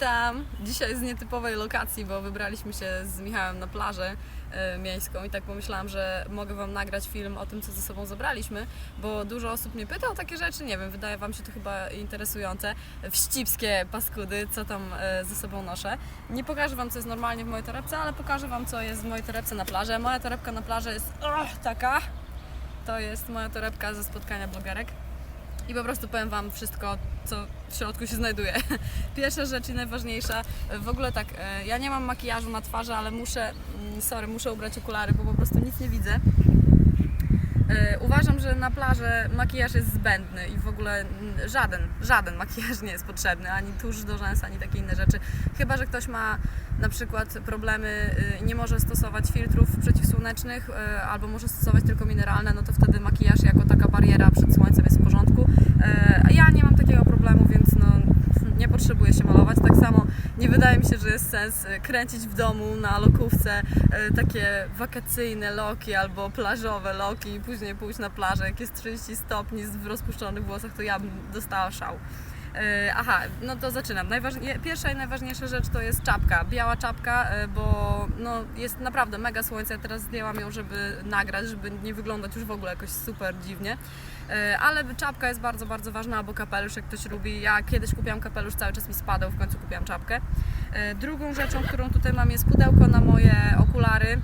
Witam! Dzisiaj z nietypowej lokacji, bo wybraliśmy się z Michałem na plażę e, miejską i tak pomyślałam, że mogę Wam nagrać film o tym, co ze sobą zabraliśmy, bo dużo osób mnie pyta o takie rzeczy, nie wiem, wydaje Wam się to chyba interesujące. Wścibskie paskudy, co tam e, ze sobą noszę. Nie pokażę Wam, co jest normalnie w mojej torebce, ale pokażę Wam, co jest w mojej torebce na plaży. Moja torebka na plaży jest oh, taka. To jest moja torebka ze spotkania blogerek. I po prostu powiem Wam wszystko, co w środku się znajduje. Pierwsza rzecz i najważniejsza, w ogóle tak, e, ja nie mam makijażu na twarzy, ale muszę, mm, sorry, muszę ubrać okulary, bo po prostu nic nie widzę. E, Uważam, że na plaży makijaż jest zbędny i w ogóle żaden, żaden makijaż nie jest potrzebny, ani tusz do rzęs, ani takie inne rzeczy. Chyba, że ktoś ma na przykład problemy, y, nie może stosować filtrów przeciwsłonecznych y, albo może stosować tylko mineralne, no to wtedy makijaż jako taka bariera przed słońcem jest w porządku. Ja nie mam takiego problemu, więc no, nie potrzebuję się malować. Tak samo nie wydaje mi się, że jest sens y, kręcić w domu na lokówce y, takie wakacyjne loki albo plażowe loki i później pójść na plażę, jak jest 30 stopni w rozpuszczonych włosach, to ja bym dostała szał. E, Aha, no to zaczynam. Pierwsza i najważniejsza rzecz to jest czapka. Biała czapka, e, bo no, jest naprawdę mega słońce. Ja teraz zdjęłam ją, żeby nagrać, żeby nie wyglądać już w ogóle jakoś super dziwnie. E, Ale czapka jest bardzo, bardzo ważna, albo kapelusz, jak ktoś lubi. Ja kiedyś kupiłam kapelusz, cały czas mi spadał, w końcu kupiłam czapkę. Drugą rzeczą, którą tutaj mam jest pudełko na moje okulary.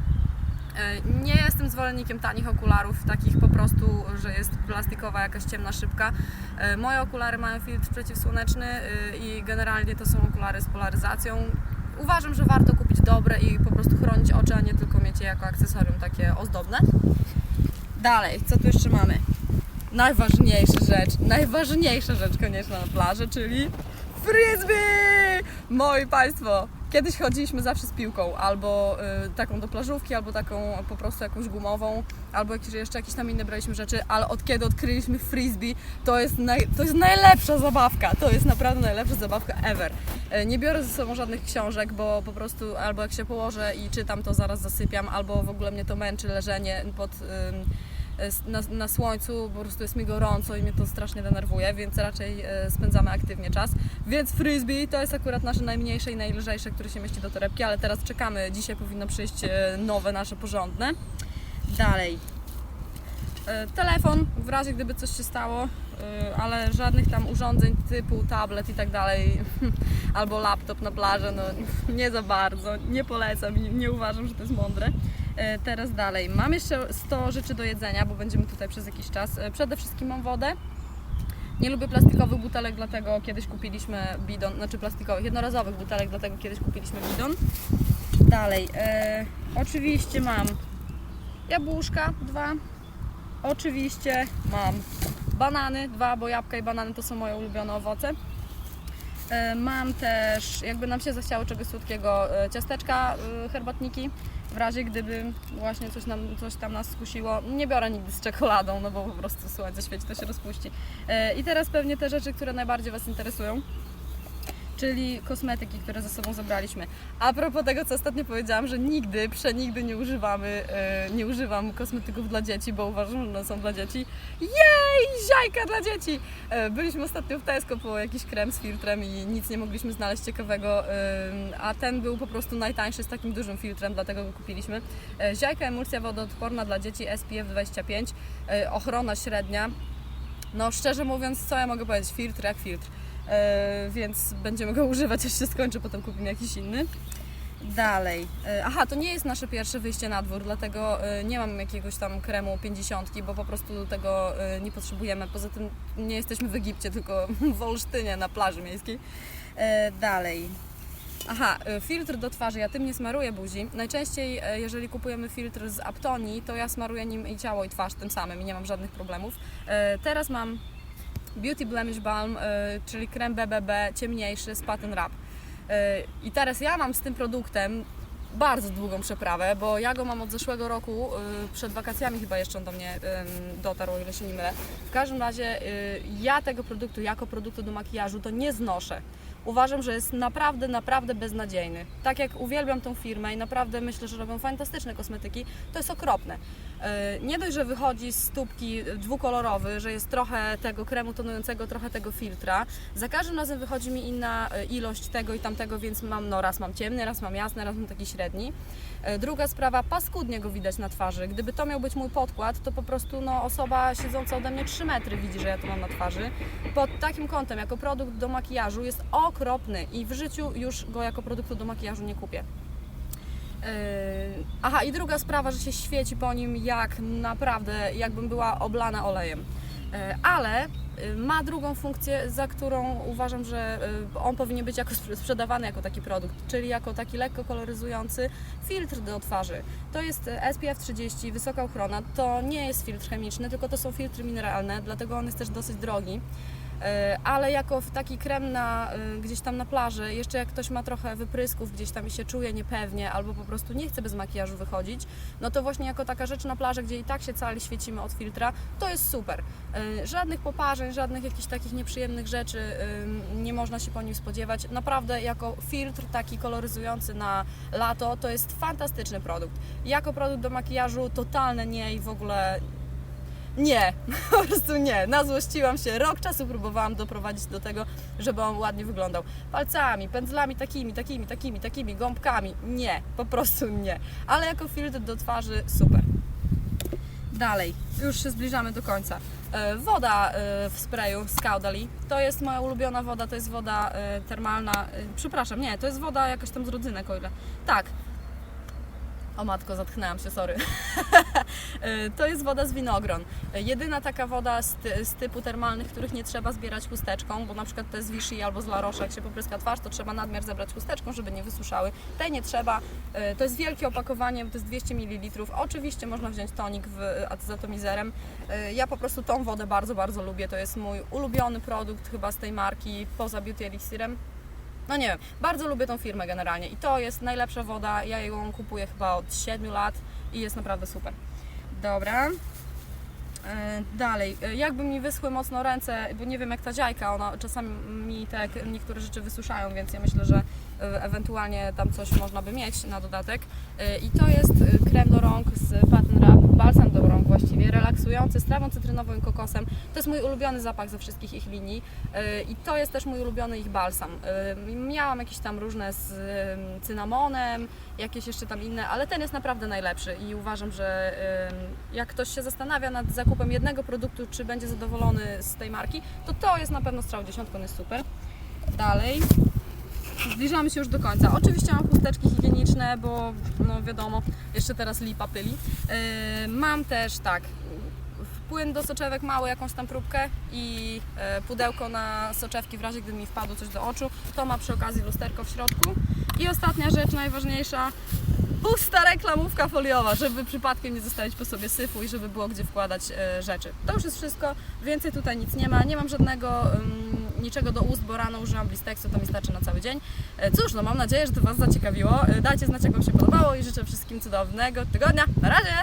E, Nie jestem zwolennikiem tanich okularów, takich po prostu, że jest plastikowa jakaś ciemna szybka. E, Moje okulary mają filtr przeciwsłoneczny e, i generalnie to są okulary z polaryzacją. Uważam, że warto kupić dobre i po prostu chronić oczy, a nie tylko mieć je jako akcesorium takie ozdobne. Dalej, co tu jeszcze mamy? Najważniejsza rzecz, najważniejsza rzecz konieczna na plaży, czyli frisbee! Moi Państwo, kiedyś chodziliśmy zawsze z piłką, albo y, taką do plażówki, albo taką po prostu jakąś gumową, albo jakieś, jeszcze jakieś tam inne braliśmy rzeczy, ale od kiedy odkryliśmy frisbee, to jest, naj, to jest najlepsza zabawka, to jest naprawdę najlepsza zabawka ever. Y, nie biorę ze sobą żadnych książek, bo po prostu albo jak się położę i czytam, to zaraz zasypiam, albo w ogóle mnie to męczy leżenie pod... ym, na, na słońcu, po prostu jest mi gorąco i mnie to strasznie denerwuje, więc raczej e, spędzamy aktywnie czas. Więc frisbee to jest akurat nasze najmniejsze i najlżejsze, które się mieści do torebki, ale teraz czekamy, dzisiaj powinno przyjść e, nowe, nasze porządne. Dalej. E, Telefon, w razie gdyby coś się stało, ale żadnych tam urządzeń typu tablet i tak dalej, albo laptop na plażę, no nie za bardzo, nie polecam i nie uważam, że to jest mądre. E, Teraz dalej. Mam jeszcze 100 rzeczy do jedzenia, bo będziemy tutaj przez jakiś czas. E, Przede wszystkim mam wodę. Nie lubię plastikowych butelek, dlatego kiedyś kupiliśmy bidon, znaczy plastikowych, jednorazowych butelek, dlatego kiedyś kupiliśmy bidon. Dalej. E, oczywiście mam jabłuszka, dwa. Oczywiście mam banany, dwa, bo jabłka i banany to są moje ulubione owoce. E, Mam też, jakby nam się zachciało czegoś słodkiego, e, ciasteczka, e, herbatniki, w razie gdyby właśnie coś, nam, coś tam nas skusiło. Nie biorę nigdy z czekoladą, no bo po prostu słońce świeci, to się rozpuści. I teraz pewnie te rzeczy, które najbardziej Was interesują, czyli kosmetyki, które ze sobą zabraliśmy. A propos tego, co ostatnio powiedziałam, że nigdy, przenigdy nie używamy, e, nie używam kosmetyków dla dzieci, bo uważam, że one są dla dzieci. Jej, ziajka dla dzieci! E, Byliśmy ostatnio w Tesco po jakiś krem z filtrem i nic nie mogliśmy znaleźć ciekawego, a ten był po prostu najtańszy z takim dużym filtrem, dlatego go kupiliśmy. E, Ziajka emulsja wodoodporna dla dzieci SPF 25, e, ochrona średnia. No szczerze mówiąc, co ja mogę powiedzieć? Filtr jak filtr. E, Więc będziemy go używać, aż się skończy, potem kupimy jakiś inny. Dalej. E, Aha, to nie jest nasze pierwsze wyjście na dwór, dlatego e, nie mam jakiegoś tam kremu 50, bo po prostu tego nie potrzebujemy. Poza tym nie jesteśmy w Egipcie, tylko w Olsztynie na plaży miejskiej. Dalej. Aha, filtr do twarzy. Ja tym nie smaruję buzi. Najczęściej, jeżeli kupujemy filtr z Aptoni, to ja smaruję nim i ciało, i twarz tym samym i nie mam żadnych problemów. Teraz mam Beauty Blemish Balm, e, czyli krem BBB ciemniejszy z Patent Wrap. E, I teraz ja mam z tym produktem bardzo długą przeprawę, bo ja go mam od zeszłego roku, y, przed wakacjami chyba jeszcze on do mnie dotarł, o ile się nie mylę. W każdym razie ja tego produktu jako produktu do makijażu to nie znoszę. uważam, że jest naprawdę, naprawdę beznadziejny. Tak jak uwielbiam tą firmę i naprawdę myślę, że robią fantastyczne kosmetyki, to jest okropne. E, Nie dość, że wychodzi z tubki dwukolorowy, że jest trochę tego kremu tonującego, trochę tego filtra. Za każdym razem wychodzi mi inna e, ilość tego i tamtego, więc mam, no raz mam ciemny, raz mam jasny, raz mam taki średni. E, Druga sprawa, paskudnie go widać na twarzy. Gdyby to miał być mój podkład, to po prostu no, osoba siedząca ode mnie 3 metry widzi, że ja to mam na twarzy. Pod takim kątem, jako produkt do makijażu jest okropny i w życiu już go jako produktu do makijażu nie kupię. Yy, Aha, i druga sprawa, że się świeci po nim jak naprawdę, jakbym była oblana olejem. Yy, Ale yy, ma drugą funkcję, za którą uważam, że on powinien być jako sp- sprzedawany jako taki produkt, czyli jako taki lekko koloryzujący filtr do twarzy. To jest SPF 30, wysoka ochrona. To nie jest filtr chemiczny, tylko to są filtry mineralne, dlatego on jest też dosyć drogi. E, ale jako taki krem na, e, gdzieś tam na plaży, jeszcze jak ktoś ma trochę wyprysków, gdzieś tam i się czuje niepewnie, albo po prostu nie chce bez makijażu wychodzić, no to właśnie jako taka rzecz na plaży, gdzie i tak się cali świecimy od filtra, to jest super. E, Żadnych poparzeń, żadnych jakichś takich nieprzyjemnych rzeczy nie można się po nim spodziewać. Naprawdę jako filtr taki koloryzujący na lato, to jest fantastyczny produkt. Jako produkt do makijażu totalne nie i w ogóle nie, po prostu nie. Nazłościłam się. Rok czasu próbowałam doprowadzić do tego, żeby on ładnie wyglądał. Palcami, pędzlami takimi, takimi, takimi, takimi, gąbkami. Nie, po prostu nie. Ale jako filtr do twarzy super. Dalej, już się zbliżamy do końca. E, Woda e, w sprayu z Caudali. To jest moja ulubiona woda, to jest woda e, termalna. Przepraszam, nie, to jest woda jakaś tam z rodzynek, o ile. Tak. O matko, zatchnęłam się, sorry. E, to jest woda z winogron. E, Jedyna taka woda z, z typu termalnych, których nie trzeba zbierać chusteczką, bo na przykład te z Vichy albo z La Roche, jak się popryska twarz, to trzeba nadmiar zebrać chusteczką, żeby nie wysuszały. Tej nie trzeba. E, To jest wielkie opakowanie, to jest 200 ml. Oczywiście można wziąć tonik w, z atomizerem. Ja po prostu tą wodę bardzo, bardzo lubię. To jest mój ulubiony produkt chyba z tej marki, poza Beauty Elixirem. No nie wiem, bardzo lubię tą firmę generalnie i to jest najlepsza woda. Ja ją kupuję chyba od 7 lat i jest naprawdę super. Dobra. E, Dalej, E, jakby mi wyschły mocno ręce, bo nie wiem jak ta dziajka, ona czasami mi te niektóre rzeczy wysuszają, więc ja myślę, że e, ewentualnie tam coś można by mieć na dodatek. I to jest krem do rąk z Patent Wrap, balsam do rąk właściwie, relaksujący z trawą cytrynową i kokosem. To jest mój ulubiony zapach ze wszystkich ich linii E, i to jest też mój ulubiony ich balsam. E, Miałam jakieś tam różne z em, cynamonem, jakieś jeszcze tam inne, ale ten jest naprawdę najlepszy i uważam, że jak ktoś się zastanawia nad zakupem jednego produktu, czy będzie zadowolony z tej marki, to to jest na pewno strzał dziesiątką, jest super. Dalej. Zbliżamy się już do końca. Oczywiście mam chusteczki higieniczne, bo no wiadomo, jeszcze teraz lipa pyli. Yy, mam też tak, płyn do soczewek mały, jakąś tam próbkę i e, pudełko na soczewki w razie gdyby mi wpadło coś do oczu. To ma przy okazji lusterko w środku. I ostatnia rzecz, najważniejsza, pusta reklamówka foliowa, żeby przypadkiem nie zostawić po sobie syfu i żeby było gdzie wkładać e, rzeczy. To już jest wszystko, więcej tutaj nic nie ma, nie mam żadnego niczego do ust, bo rano użyłam Blisteksu, to mi starczy na cały dzień. E, cóż, no mam nadzieję, że to Was zaciekawiło. Dajcie znać, jak Wam się podobało i życzę wszystkim cudownego tygodnia. Na razie!